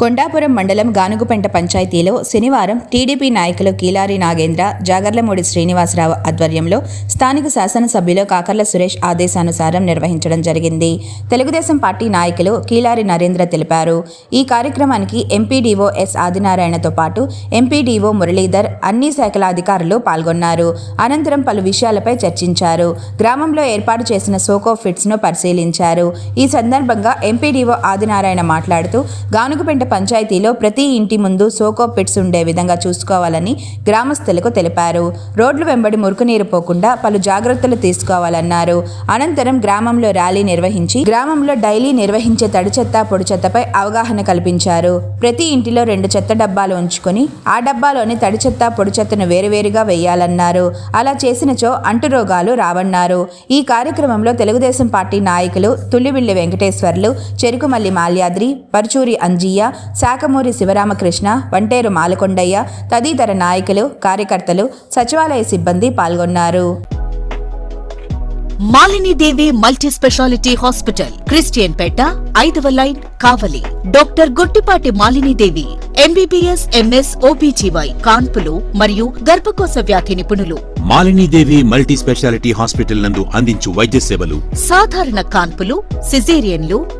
కొండాపురం మండలం గానుగుపెంట పంచాయతీలో శనివారం టీడీపీ నాయకులు కీలారి నాగేంద్ర జాగర్లమూడి శ్రీనివాసరావు ఆధ్వర్యంలో స్థానిక శాసనసభ్యులు కాకర్ల సురేష్ ఆదేశానుసారం నిర్వహించడం జరిగింది. తెలుగుదేశం పార్టీ నాయకులు కీలారి నరేంద్ర తెలిపారు. ఈ కార్యక్రమానికి ఎంపీడీఓ ఎస్ ఆదినారాయణతో పాటు ఎంపీడీఓ మురళీధర్ అన్ని శాఖల అధికారులు పాల్గొన్నారు. అనంతరం పలు విషయాలపై చర్చించారు. గ్రామంలో ఏర్పాటు చేసిన సోకో ఫిట్స్ను పరిశీలించారు. ఈ సందర్భంగా ఎంపీడీఓ ఆదినారాయణ మాట్లాడుతూ గానుగుపెంట పంచాయతీలో ప్రతి ఇంటి ముందు సోకో పిట్స్ ఉండే విధంగా చూసుకోవాలని గ్రామస్తులకు తెలిపారు. రోడ్లు వెంబడి మురుగునీరు పోకుండా పలు జాగ్రత్తలు తీసుకోవాలన్నారు. అనంతరం గ్రామంలో ర్యాలీ నిర్వహించి గ్రామంలో డైలీ నిర్వహించే తడి చెత్త పొడి చెత్తపై అవగాహన కల్పించారు. ప్రతి ఇంటిలో రెండు చెత్త డబ్బాలు ఉంచుకొని ఆ డబ్బాలోని తడి చెత్త పొడి చెత్తను వేరువేరుగా వేయాలన్నారు. అలా చేసినచో అంటు రోగాలు రావన్నారు. ఈ కార్యక్రమంలో తెలుగుదేశం పార్టీ నాయకులు తుల్లివిల్లి వెంకటేశ్వర్లు చెరుకుమల్లి మాల్యాద్రి పరుచూరి అంజియ్య శాఖమూరి శివరామకృష్ణ వంటేరు మాలకొండయ్య తదితర నాయకులు కార్యకర్తలు సచివాలయ సిబ్బంది పాల్గొన్నారు. Malinidevi multi speciality hospital Christian పేట ఐదవ line Kavali. Doctor Gottipati Malinidevi MBBS MS O B G Y కాన్పులు మరియు గర్భకోశ వ్యాధి నిపుణులు. మాలినీదేవి మల్టీ స్పెషాలిటీ హాస్పిటల్ నందు అందించు వైద్య సేవలు. సాధారణ కాన్పులు సిజేరియన్లు